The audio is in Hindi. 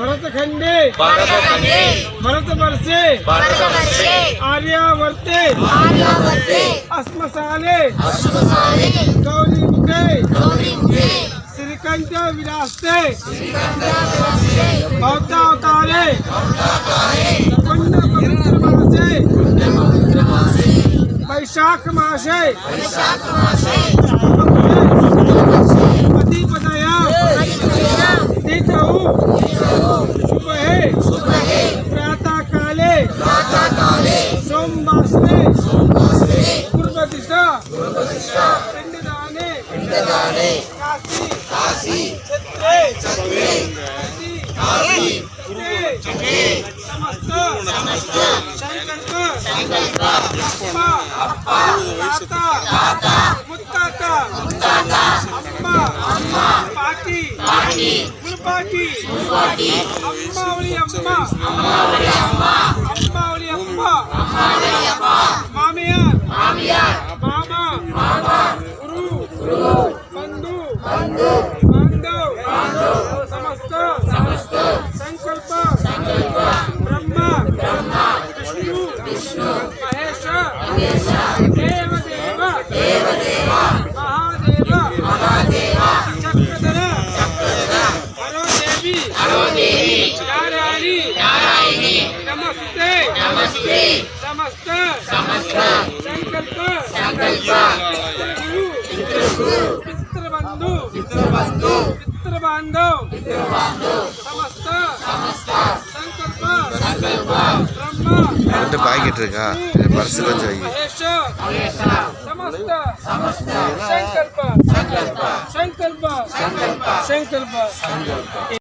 कलितंबे जाम्बूदीपे भरतखंडे भरतवर्षे। आर्यावर्ते। अस्मशाने गौरीमुखे। श्रीकंठ विरास्ते भक्तावतारे कुंड पवित्र मासे। कुंड पवित्र मासे। वैशाख मासे। पतिपदया तीर्थौ काशी क्षेत्रे काशी तटे समस्त संकल्प अप्पा ताता मुत्ताता मुत्ताता अम्मा अम्मा पाटी पाटी मुलपाटी अम्मावली अम्मा अम्मावली अम्मा हरो देवी नारायणी नमस्ते समस्त संकल्प पितृबंधु पितृबांधव समस्त संकल्प ब्रह्मा வந்து பாக்கெட் இருக்கா பர்ஸ் கொஞ்சம் வை महेश समस्त संकल्प संकल्प संकल्प